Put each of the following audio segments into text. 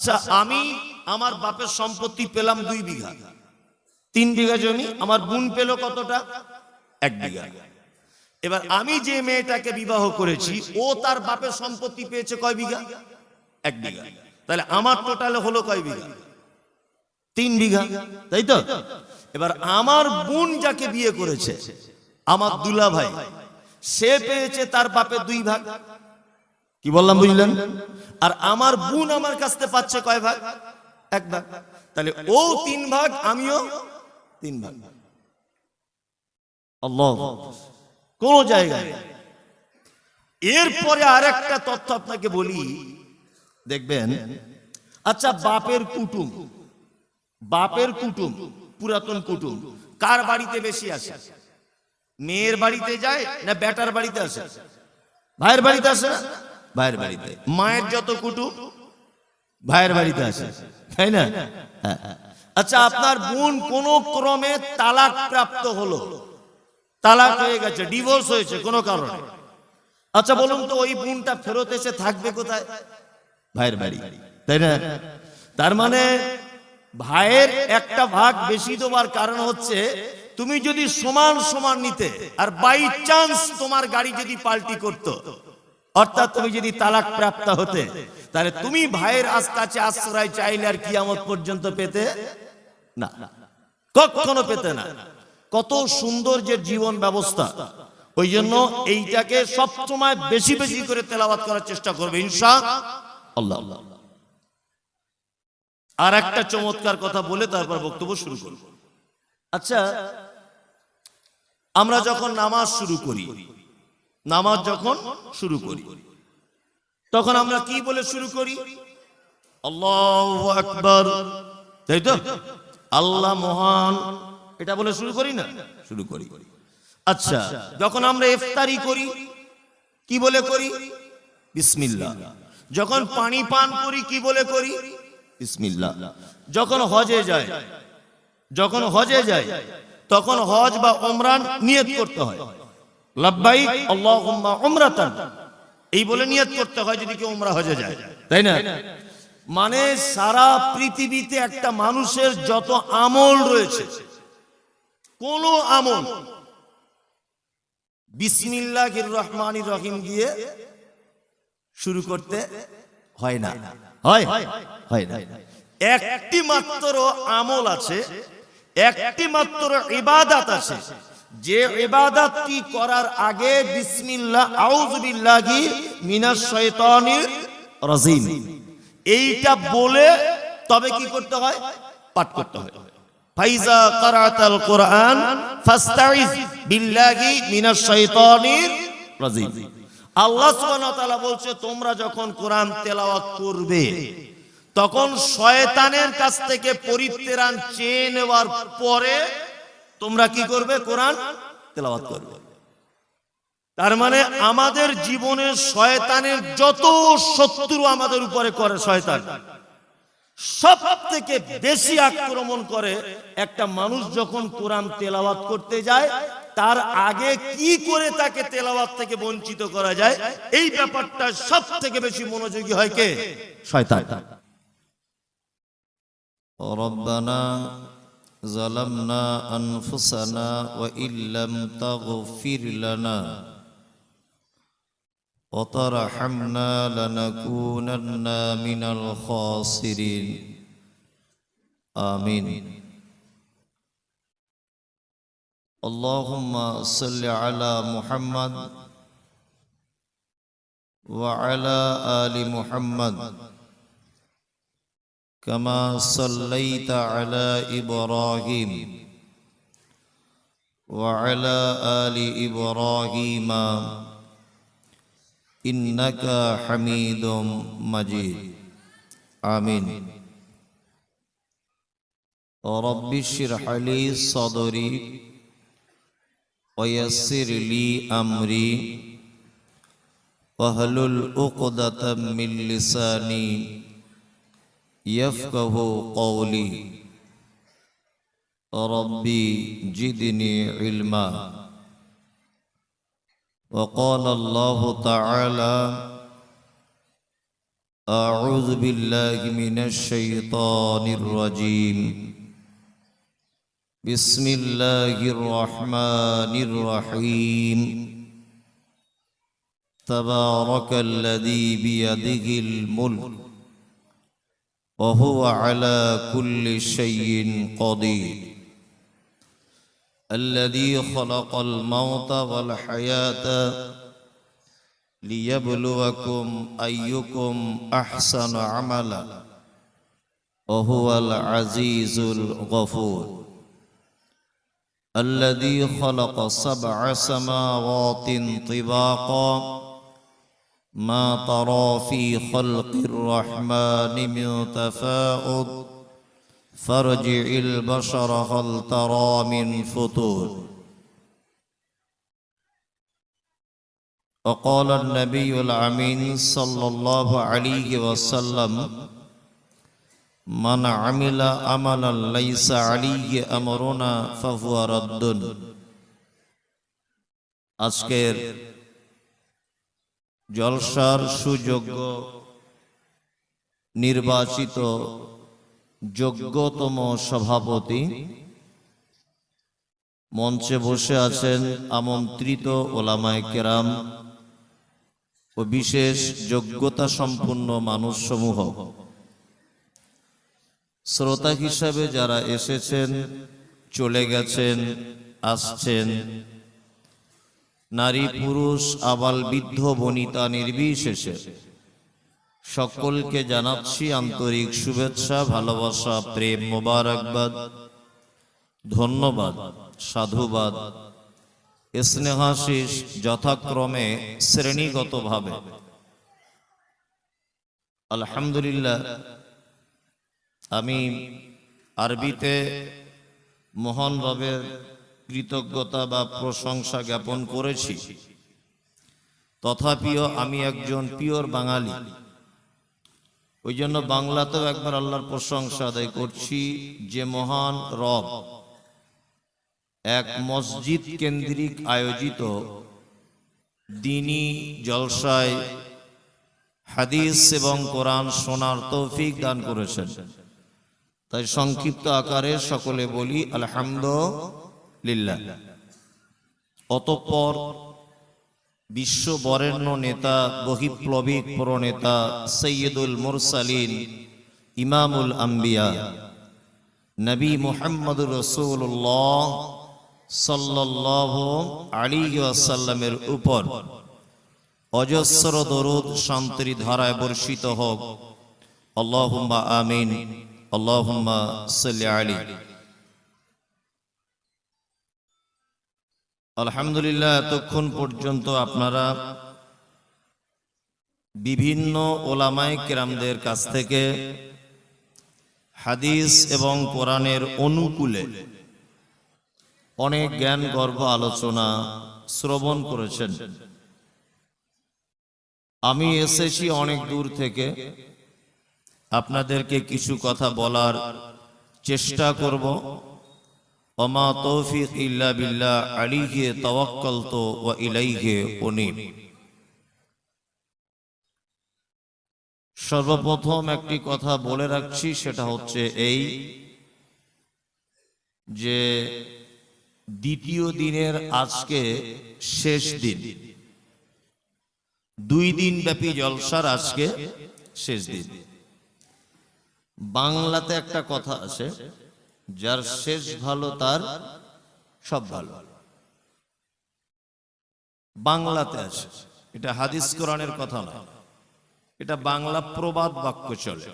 আচ্ছা আমি আমার বাপের সম্পত্তি পেলাম দুই বিঘা। তিন বিঘা জমি, আমার বোন পেল কতটা? এক বিঘা। এবার আমি যে মেয়েটাকে বিবাহ করেছি, ও তার বাপের সম্পত্তি পেয়েছে কয় বিঘা? এক বিঘা। তাহলে আমার টোটালে হলো কয় বিঘা? তিন বিঘা, তাই তো? এবার আমার বোন যাকে বিয়ে করেছে, আমার দুলা ভাই সে পেয়েছে তার বাপের দুই ভাগ। কি বললাম, বুঝলেন? আর আমার বোন আমার কাছ থেকে পাচ্ছে কয় ভাগ? এক ভাগ। তাহলে ও তিন ভাগ, আমিও তিন ভাগ। আল্লাহ। কোন জায়গায়? এরপরে আরেকটা তথ্য আপনাকে বলি। দেখবেন? আচ্ছা বাপের কুটুম। বাপের কুটুম, পুরাতন কুটুম। কার বাড়িতে বেশি আসে? মেয়ের বাড়িতে যায় না বেটার বাড়িতে আসে? ভাইয়ের বাড়িতে আসে? ভাইয়ের বাড়িতে। মায়ের যত কুটুম ভাইয়ের বাড়িতে আসে তাই না? হ্যাঁ। আচ্ছা আপনার বোন কোন ক্রমে তালাক প্রাপ্ত হলো? তালাক হয়ে গেছে, ডিভোর্স হয়েছে কোনো কারণে? আচ্ছা বলুন তো, ওই বোনটা ফেরত এসে থাকবে কোথায়? ভাইয়ের বাড়ি। তাই না? তার মানে ভাইয়ের একটা ভাগ বেশি দেওয়ার কারণ হচ্ছে, তুমি যদি সমান সমান নিতে, আর বাই চান্স তোমার গাড়ি যদি পাল্টি করতো অর্থাৎ তুমি যদি তালাক প্রাপ্ত হতে, তাহলে তুমি ভাইয়ের আজ কাছে আশ্রয় চাইলে আর কিয়ামত পর্যন্ত পেতে না। কখনো পেতে না। কত সুন্দর যে জীবন ব্যবস্থা। ওই জন্য এইটাকে সবসময় বেশি বেশি করে তেলাওয়াত করার চেষ্টা করবে, ইনশা আল্লাহ। আর একটা চমৎকার কথা বলে তারপর বক্তব্য শুরু করব। আচ্ছা আমরা যখন নামাজ শুরু করি নামাজ যখন শুরু করি। তখন আমরা কি বলে শুরু করি? আল্লাহ আকবর। তাই তো? আল্লাহ মহান। এটা বলে শুরু করি না? শুরু করি। আচ্ছা যখন আমরা ইফতারি করি, কি বলে করি? বিসমিল্লাহ। যখন পানি পান করি, কি বলে করি? বিসমিল্লাহ। যখন হজে যায় যখন হজে যায় তখন হজ বা ওমরান নিয়ত করতে হয়। লাব্বাইক আল্লাহুম্মা উমরাতান। এই বলে নিয়ত করতে হয় যদি কেউ উমরা হজে যায়। তাই না? মানে সারা পৃথিবীতে একটা মানুষের যত আমল রয়েছে কোন আমল বিসমিল্লাহির রহমানির রহিম দিয়ে শুরু করতে হয় না। হয়। হয় না। একটি মাত্র আমল আছে একটি মাত্র ইবাদত আছে যে ইবাদতটি করার আগে বিসমিল্লাহ আউযু বিল্লাহি মিনাশ শাইতানির রাজিম। এইটা বলে তবে কি করতে হয়? পাঠ করতে হয়। ফাইজা কারাতাল কোরআন ফাস্তাইজ বিল্লাহি মিনাশ শাইতানির রাজিম। আল্লাহ সুবহানাহু ওয়া তাআলা বলছে, তোমরা যখন কোরআন তেলাওয়াত করবে, তখন শয়তানের কাছ থেকে পরিত্রাণ চেয়ে নেওয়ার পরে তোমরা কি করবে কোরআন তেলাওয়াত করবে তার মানে আমাদের জীবনের শয়তানের যত শত্রু আমাদের উপরে করে শয়তান সব থেকে বেশি আক্রমণ করে একটা মানুষ যখন কোরআন তেলাওয়াত করতে যায় তার আগে কি করে তাকে তেলাওয়াত থেকে বঞ্চিত করা যায় এই ব্যাপারটা সব থেকে বেশি মনোযোগী হয় কে শয়তান ربنا ظلمنا أنفسنا وإن لم تغفر لنا وترحمنا لنكونن من الخاسرين. آمين. اللهم صل على محمد وعلى آل محمد. كما صليت على إبراهيم وعلى آل إبراهيم إنك حميد مجيد آمين رب اشرح لي صدري ويسر لي أمري واحلل عقدة من لساني يفقه قولي. ربي جدني علما. وقال الله تعالى أعوذ بالله من الشيطان الرجيم. بسم الله الرحمن الرحيم. تبارك الذي بيده الملك. وهو على كل شيء قدير. الذي خلق الموت والحياة ليبلوكم أيكم أحسن عملا. وهو العزيز الغفور. الذي خلق سبع سماوات طباقا. ما ترى في خلق الرحمن من تفاؤل فارجع البشر هل ترى من فطور وقال النبي العمين صلى الله عليه وسلم من عمل عملا ليس عليه امرنا فهو رد আজকের জলসার সুযোগ্য, নির্বাচিত যোগ্যতম সভাপতি মঞ্চে বসে আছেন আমন্ত্রিত ওলামায় কেরাম ও বিশেষ যোগ্যতা সম্পন্ন মানুষসমূহ। শ্রোতা হিসাবে যারা এসেছেন, চলে গেছেন, আসছেন নারী, পুরুষ, আবাল, বৃদ্ধ, বনিতা, নির্বিশেষে। সকলকে জানাচ্ছি আন্তরিক শুভেচ্ছা, ভালোবাসা, প্রেম মোবারকবাদ। ধন্যবাদ, সাধুবাদ। স্নেহাশিস যথাক্রমে শ্রেণীগতভাবে। আলহামদুলিল্লাহ, আমি আরবিতে মহান রবের কৃতজ্ঞতা বা প্রশংসা জ্ঞাপন করেছি। তথাপিও আমি একজন পিওর বাঙালি। ওই জন্য বাংলাতেও একবার আল্লাহর প্রশংসা আদায় করছি যে মহান রব এক মসজিদ কেন্দ্রিক আয়োজিত দিনী জলসায় হাদিস এবং কোরআন শোনার তৌফিক দান করেছেন। তাই সংক্ষিপ্ত আকারে সকলে বলি আলহামদুলিল্লাহ অতঃপর বিশ্ব বরেণ্য নেতা বহিপ্লবিক প্রণেতা, সৈয়দুল মুরসালিন, ইমামুল আম্বিয়া, নবী মোহাম্মদ রসুল্লাহ সাল্লাহ আলী আসাল্লামের উপর অজস্র দরুদ, শান্তির ধারায় বর্ষিত হোক। আল্লাহুম্মা আমিন। আল্লাহুম্মা সাল্লি আলী আলহামদুলিল্লাহ, এতক্ষণ পর্যন্ত আপনারা বিভিন্ন ওলামাই কেরামদের কাছ থেকে হাদিস এবং কোরআনের অনুকূলে অনেক জ্ঞান গর্ভ আলোচনা শ্রবণ করেছেন। আমি এসেছি অনেক দূর থেকে। আপনাদেরকে কিছু কথা বলার চেষ্টা করব। ওমা তৌফিক ইল্লা বিল্লাহ আলিহে তাওয়াক্কালতু ওয়া ইলাইহি উনীব সর্বপ্রথম একটি কথা বলে রাখছি, সেটা হচ্ছে এই যে দ্বিতীয় দিনের আজকে শেষ দিন। দুই দিন ব্যাপী জলসার আজকে শেষ দিন। বাংলাতে একটা কথা আছে যার শেষ ভালো তার সব ভালো। বাংলাতে আছে। এটা হাদিস কোরআনের কথা নয়। এটা বাংলা প্রবাদ বাক্য চলে।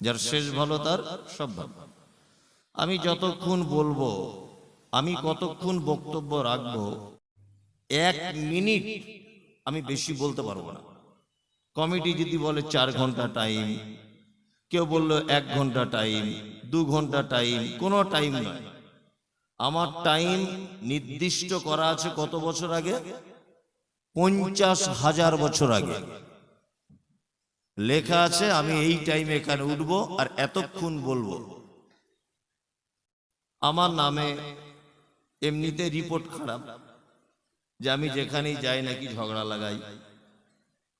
যার শেষ ভালো তার সব ভালো। আমি যতক্ষণ বলব, আমি কতক্ষণ বক্তব্য রাখব, এক মিনিট আমি বেশি বলতে পারব না। কমিটি যদি বলে চার ঘণ্টা টাইম কেউ বলল এক ঘণ্টা টাইম দু ঘণ্টা টাইম কোনো টাইম নয়। আমার টাইম নির্দিষ্ট করা আছে কত বছর আগে? পঞ্চাশ হাজার বছর আগে। লেখা আছে, আমি এই টাইমে এখানে উঠবো আর এতক্ষণ বলব। আমার নামে এমনিতে রিপোর্ট খারাপ, যে আমি যেখানেই যাই নাকি ঝগড়া লাগাই,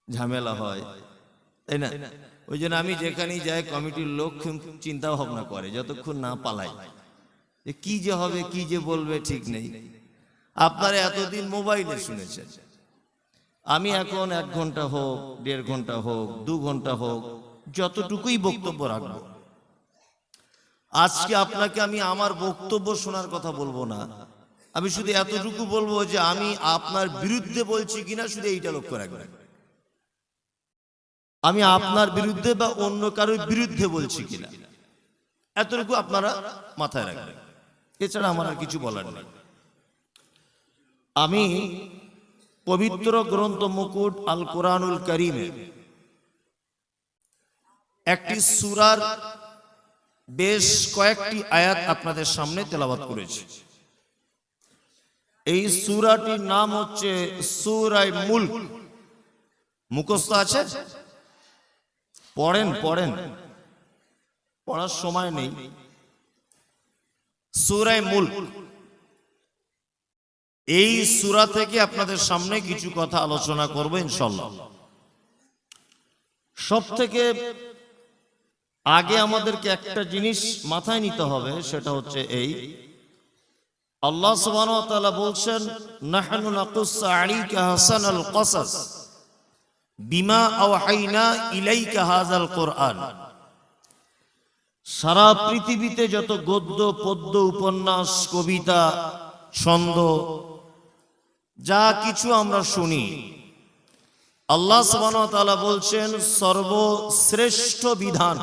ঝামেলা হয়, তাই না? ওই জন্য আমি যেখানেই যাই, কমিটির লোক চিন্তা ভাবনা করে, যতক্ষণ না পালাই। যে কি যে হবে, কি যে বলবে, ঠিক নেই। আপনারা এতদিন মোবাইলে শুনেছেন। আমি এখন এক ঘণ্টা হোক, দেড় ঘণ্টা হোক, দু ঘণ্টা হোক, যতটুকুই বক্তব্য রাখব। আজকে আপনাকে আমি আমার বক্তব্য শোনার কথা বলব না। আমি শুধু এতটুকু বলব যে আমি আপনার বিরুদ্ধে বলছি কিনা, শুধু এইটা লক্ষ্য রাখবেন। আমি আপনার বিরুদ্ধে বা অন্য কারোর বিরুদ্ধে বলছি কিনা? এতটুকু আপনারা মাথায় রাখবেন। এছাড়া আমার আর কিছু বলার নেই। আমি পবিত্র গ্রন্থ মুকুট আল কোরআনুল করিমে একটি সুরার বেশ কয়েকটি আয়াত আপনাদের সামনে তেলাবাত করেছি। এই সুরাটির নাম হচ্ছে সুরাই মুল্ক। মুখস্থ আছে? পড়েন পড়েন। পড়ার সময় নেই। সুরায় মুল্ক এই সুরা থেকে আপনাদের সামনে কিছু কথা আলোচনা করব ইনশাল্লাহ সব থেকে আগে আমাদেরকে একটা জিনিস মাথায় নিতে হবে, সেটা হচ্ছে এই। আল্লাহ তাআলা বলছেন, নাহনু নাকুসসু আলাইকা হাসানাল কসাস বিমা আওহাইনা ইলাইকা হাযাল কোরআন। সারা পৃথিবীতে যত গদ্য, পদ্য, উপন্যাস, কবিতা, ছন্দ, যা কিছু আমরা শুনি, আল্লাহ তাআলা বলছেন, সর্বশ্রেষ্ঠ বিধান,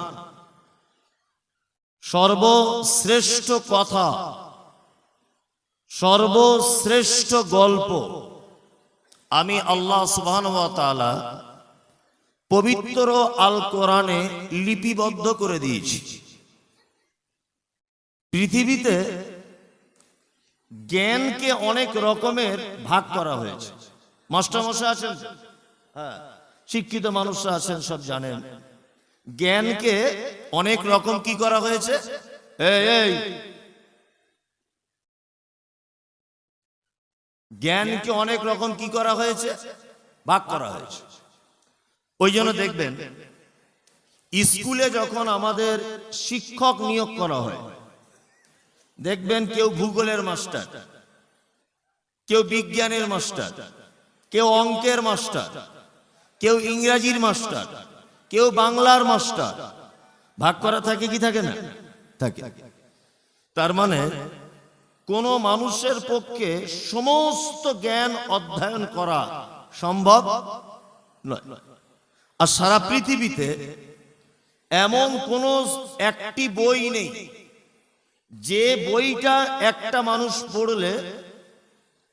সর্বশ্রেষ্ঠ কথা, সর্বশ্রেষ্ঠ গল্প। আমি আল্লাহ তাআলা পবিত্র আল কোরআনে লিপিবদ্ধ করে দিয়েছি। পৃথিবীতে জ্ঞানকে অনেক রকমের ভাগ করা হয়েছে। মাস্টারমশাই আছেন? হ্যাঁ শিক্ষিত মানুষরা আছেন, সব জানেন। জ্ঞানকে অনেক রকম কি করা হয়েছে? এই। জ্ঞানকে অনেক রকম কি করা হয়েছে? ভাগ করা হয়েছে। ওই জন্য দেখবেন স্কুলে যখন আমাদের শিক্ষক নিয়োগ করা হয় দেখবেন কেউ ভূগোলের মাস্টার কেউ বিজ্ঞানের মাস্টার কেউ অঙ্কের মাস্টার কেউ ইংরাজির মাস্টার কেউ বাংলার মাস্টার ভাগ করা থাকে কি থাকে না? থাকে তার মানে কোন মানুষের পক্ষে সমস্ত জ্ঞান অধ্যয়ন করা সম্ভব নয়। আর সারা পৃথিবীতে এমন কোন একটি বই নেই। যে বইটা একটা মানুষ পড়লে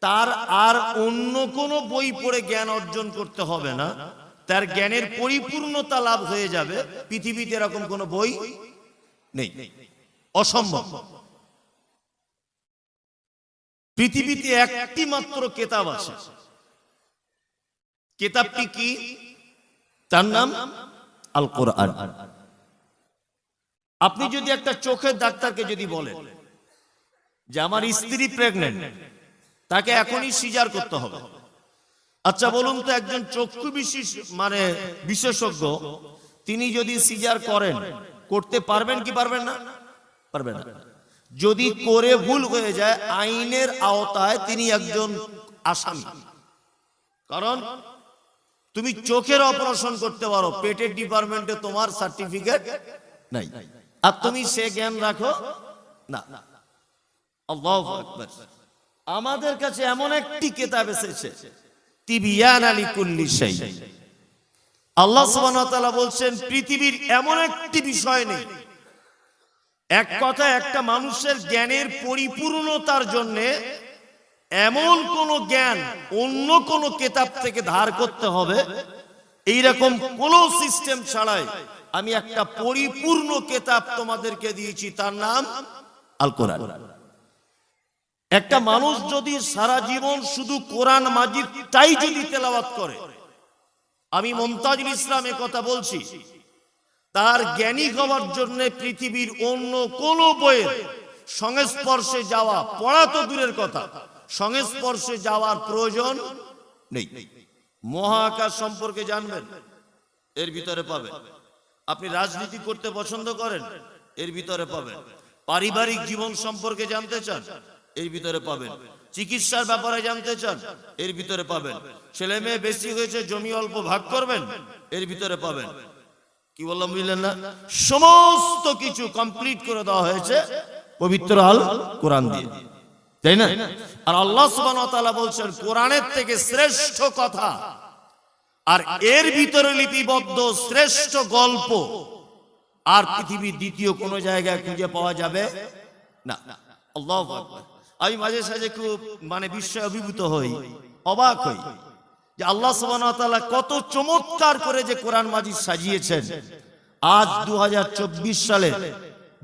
তার আর অন্য কোনো বই পড়ে জ্ঞান অর্জন করতে হবে না। তার জ্ঞানের পরিপূর্ণতা লাভ হয়ে যাবে। পৃথিবীতে এরকম কোনো বই নেই। অসম্ভব। পৃথিবীতে একটি মাত্র কেতাব আছে। কেতাবটি কি? তার নাম আল কোরআন আপনি যদি একটা চোখের ডাক্তারকে যদি বলেন যে আমার স্ত্রী প্রেগনেন্ট তাকে এখনই সিজার করতে হবে। আচ্ছা বলুন তো একজন চক্ষু বিশেষ মানে বিশেষজ্ঞ, তিনি যদি সিজার করেন, করতে পারবেন কি পারবেন না? পারবেন না। যদি করে ভুল হয়ে যায়, আইনের আওতায় তিনি একজন আসামি। কারণ তুমি চোখের অপারেশন করতে পারো, পেটের ডিপার্টমেন্টে তোমার সার্টিফিকেট নাই। আর তুমি সে জ্ঞান রাখো, না। আমাদের কাছে এমন একটি কিতাব এসেছে, তিবিয়ান আলী কুল্লি শাই আল্লাহ ওয়া বলছেন, পৃথিবীর এমন একটি বিষয় নেই। এক কথা একটা মানুষের জ্ঞানের পরিপূর্ণতার জন্য এমন কোন জ্ঞান অন্য কোন কেতাব থেকে ধার করতে হবে, এইরকম কোন সিস্টেম ছাড়াই আমি একটা পরিপূর্ণ কেতাব তোমাদেরকে দিয়েছি, তার নাম আল কোরআন একটা মানুষ যদি সারা জীবন শুধু কোরআন মাজিদটাই যদি তেলাওয়াত করে, আমি মমতাজুল ইসলাম কথা বলছি, তার জ্ঞানী হওয়ার জন্য পৃথিবীর অন্য কোন বইয়ের সংস্পর্শে যাওয়া পড়া তো দূরের কথা। সংস্পর্শে যাওয়ার প্রয়োজন নেই। মহাকাশ সম্পর্কে জানবেন, এর ভিতরে পাবেন। আপনি রাজনীতি করতে পছন্দ করেন, এর ভিতরে পাবেন। পারিবারিক জীবন সম্পর্কে জানতে চান, এর ভিতরে পাবেন। চিকিৎসার ব্যাপারে জানতে চান, এর ভিতরে পাবেন। ছেলে মেয়ে বেশি হয়েছে, জমি অল্প ভাগ করবেন, এর ভিতরে পাবেন। কি বললাম, বুঝলেন না? সমস্ত কিছু কমপ্লিট করে দেওয়া হয়েছে, পবিত্র আল কোরআন দিয়ে। তাই না? আর আল্লাহ তাআলা বলছেন, কোরআনের থেকে শ্রেষ্ঠ কথা আর এর ভিতরে লিপিবদ্ধ শ্রেষ্ঠ গল্প আর পৃথিবীর দ্বিতীয় কোন জায়গায় খুঁজে পাওয়া যাবে না। আল্লাহু আমি মাঝে সাঝে খুব মানে বিস্ময় অভিভূত হই, অবাক হই যে আল্লাহ তাআলা কত চমৎকার করে যে কোরআন মাজিদ সাজিয়েছেন। আজ দু হাজার চব্বিশ সালে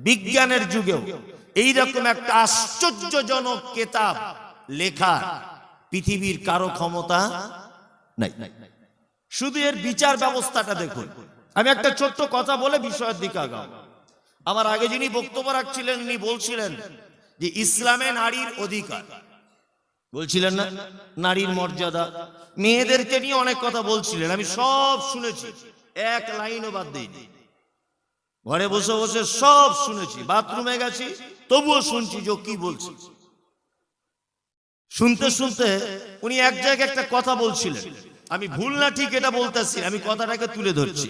বিজ্ঞানের যুগেও এই রকম একটা আশ্চর্যজনক কেতাব, লেখা, পৃথিবীর কারও ক্ষমতা নাই। শুধু এর বিচার ব্যবস্থাটা দেখুন। আমি একটা ছোট্ট কথা বলে বিষয়ের দিকে আগাম আমার আগে যিনি বক্তব্য রাখছিলেন, উনি বলছিলেন যে ইসলামে নারীর অধিকার। বলছিলেন না? নারীর মর্যাদা। মেয়েদেরকে নিয়ে অনেক কথা বলছিলেন। আমি সব শুনেছি। এক লাইনও বাদ দিইনি। ঘরে বসে বসে সব শুনেছি, বাথরুমে গেছি, তবুও শুনছি যে কি বলছি। শুনতে শুনতে উনি এক জায়গায় একটা কথা বলছিলেন। আমি ভুল না ঠিক এটা বলতেছি, আমি কথাটাকে তুলে ধরছি।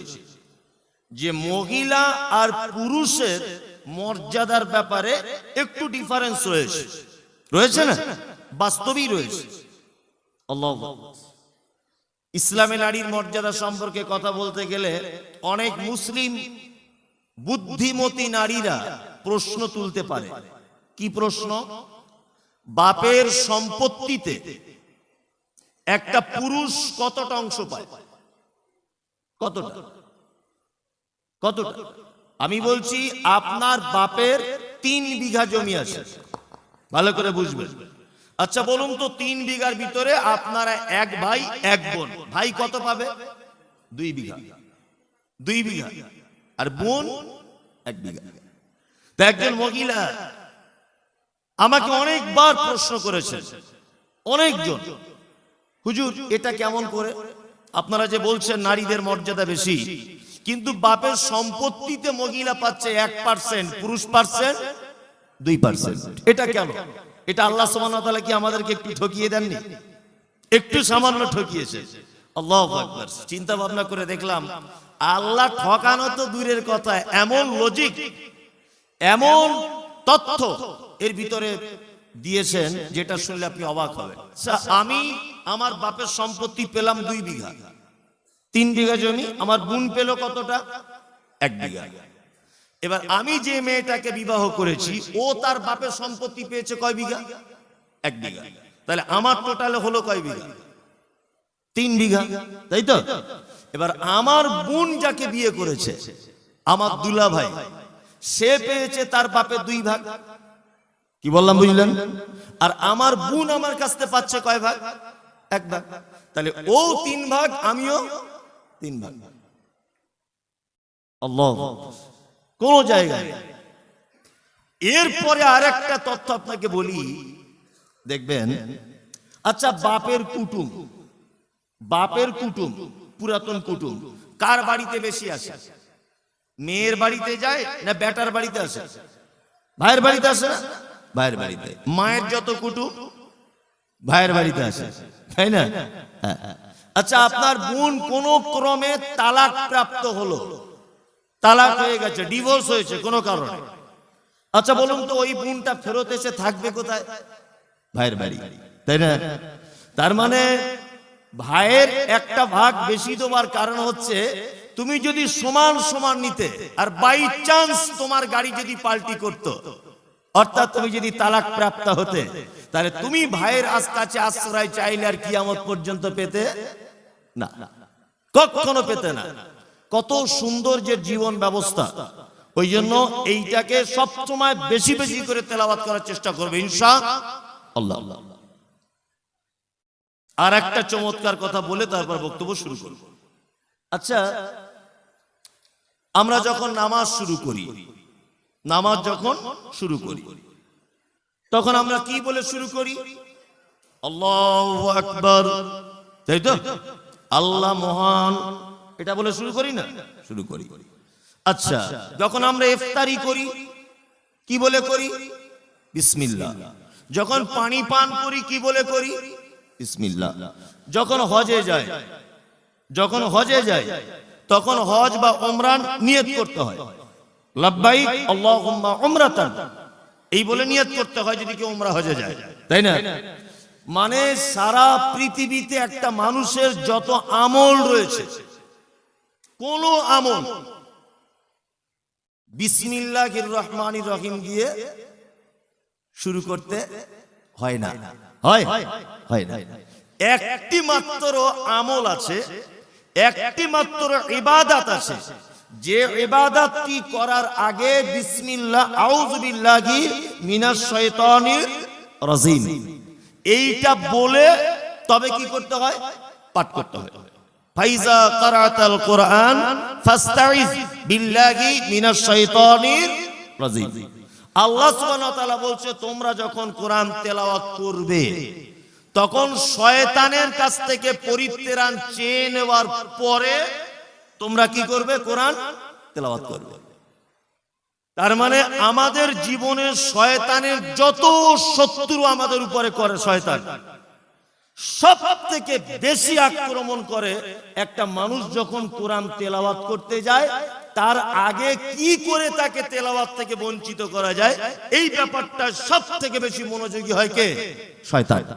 যে মহিলা আর পুরুষের মর্যাদার ব্যাপারে একটু ডিফারেন্স রয়েছে। রয়েছে না? বাস্তবেই রয়েছে। আল্লাহ ইসলামে নারীর মর্যাদা সম্পর্কে কথা বলতে গেলে অনেক মুসলিম বুদ্ধিমতী নারীরা প্রশ্ন তুলতে পারে। কি প্রশ্ন? বাপের সম্পত্তিতে একটা পুরুষ কতটা অংশ পায়? কতটা? কতটা? আমি বলছি আপনার বাপের তিন বিঘা জমি আছে। ভালো করে বুঝবেন। আচ্ছা বলুন তো তিন বিঘার ভিতরে আপনারা এক ভাই, এক বোন। ভাই কত পাবে? দুই বিঘা। দুই বিঘা। আর বোন এক বিঘা। তা একজন মহিলা আমাকে অনেকবার প্রশ্ন করেছেন। অনেকজন। হুজুর এটা কেমন করে? আপনারা যে বলছেন নারীদের মর্যাদা বেশি কিন্তু বাপের সম্পত্তিতে মহিলা পাচ্ছে এক পার্সেন্ট পুরুষ পার্সেন্ট দুই পার্সেন্ট। এটা কেন এটা আল্লাহ ওয়া তাআলা কি আমাদেরকে একটু ঠকিয়ে দেননি? একটু সামান্য ঠকিয়েছে। আল্লাহ চিন্তা ভাবনা করে দেখলাম আল্লাহ ঠকানো তো দূরের কথা, এমন লজিক এমন তথ্য এর ভিতরে দিয়েছেন যেটা শুনলে আপনি অবাক হবেন। আমি আমার বাপের সম্পত্তি পেলাম দুই বিঘা। তিন বিঘা জমি, আমার বোন পেল কতটা? এক বিঘা। এবার আমি যে মেয়েটাকে বিবাহ করেছি, ও তার বাপের সম্পত্তি পেয়েছে কয় বিঘা? এক বিঘা। তাহলে আমার টোটালে হলো কয় বিঘা? তিন বিঘা। তাই তো? এবার আমার বোন যাকে বিয়ে করেছে, আমার দুলা ভাই, সে পেয়েছে তার বাপের দুই ভাগ। কি বললাম, বুঝলেন? আর আমার বোন আমার কাছ থেকে পাচ্ছে কয় ভাগ? এক ভাগ। তাহলে ও তিন ভাগ, আমিও তিন ভাগ। আল্লাহ। কোন জায়গায়। এরপরে আরেকটা তথ্য আপনাকে বলি। দেখবেন? আচ্ছা বাপের কুটুম। বাপের কুটুম। পুরাতন কুটুম। কার বাড়িতে বেশি আসে মেয়ের বাড়িতে যায় না বেটার বাড়িতে আসে ভাইয়ের বাড়িতে আসে ভাইয়ের বাড়িতে। মায়ের যত কুটুম, ভাইয়ের বাড়িতে আসে তাই না? হ্যাঁ। আচ্ছা আপনার বোন কোন ক্রমে তালাক প্রাপ্ত হলো? তালাক হয়ে গেছে, ডিভোর্স হয়েছে কোনো কারণে? আচ্ছা বলুন তো, ওই বোনটা ফেরত এসে থাকবে কোথায়? ভাইয়ের বাড়ি। তাই না? তার মানে ভাইয়ের একটা ভাগ বেশি দেওয়ার কারণ হচ্ছে, তুমি যদি সমান সমান নিতে, আর বাই চান্স তোমার গাড়ি যদি পাল্টি করত, অর্থাৎ তুমি যদি তালাক প্রাপ্ত হতে, তাহলে তুমি ভাইয়ের আজ কাছে আশ্রয় চাইলে আর কিয়ামত পর্যন্ত পেতে না। কখনো পেতে না। কত সুন্দর যে জীবন ব্যবস্থা। ওই জন্য এইটাকে সবসময় বেশি বেশি করে তেলাওয়াত করার চেষ্টা করবে, ইনশা আল্লাহ আল্লাহ। আর একটা চমৎকার কথা বলে তারপর বক্তব্য শুরু করব। আচ্ছা আমরা যখন নামাজ শুরু করি, নামাজ যখন শুরু করি, তখন আমরা কি বলে শুরু করি? আল্লাহ তাই তো? আল্লাহ মহান। এটা বলে শুরু করি না? শুরু করি। আচ্ছা যখন আমরা ইফতারি করি, কি বলে করি? বিসমিল্লাহ। যখন পানি পান করি, কি বলে করি? বিসমিল্লাহ। যখন হজে যায়, যখন হজে যায়, তখন হজ বা ওমরান নিয়ত করতে হয়। উমরাতান। এই বলে নিয়ত করতে হয় যদি কেউ উমরা হজে যায়। তাই না? মানে সারা পৃথিবীতে একটা মানুষের যত আমল রয়েছে, কোন আমল বিসমিল্লাহির রহমানির রহিম দিয়ে শুরু করতে হয় না। হয় হয়? না। একটি মাত্র আমল আছে একটি মাত্র ইবাদাত আছে। যে ইবাদাতটি করার আগে বিসমিল্লাহ আউযু বিল্লাহি মিনাশ শাইতানির রাজিম। এইটা বলে তবে কি করতে হয়? পাঠ করতে হয়। ফাইজা কারাতাল কোরআন ফাস্তাইজ বিল্লাহি মিনাশ শাইতানির রাজিম। আল্লাহ বলছে, তোমরা যখন কোরআন তেলাওয়াত করবে, তখন শয়তানের কাছ থেকে পরিত্রাণ চেয়ে নেওয়ার পরে তোমরা কি করবে? কোরআন তেলাওয়াত করবে। তার মানে আমাদের জীবনে শয়তানের যত শত্রু আমাদের উপরে করে শয়তান সব থেকে বেশি আক্রমণ করে একটা মানুষ যখন কোরআন তেলাওয়াত করতে যায় তার আগে কি করে তাকে তেলাওয়াত থেকে বঞ্চিত করা যায়? এই ব্যাপারটা সব থেকে বেশি মনোযোগী হয় কে? শয়তান।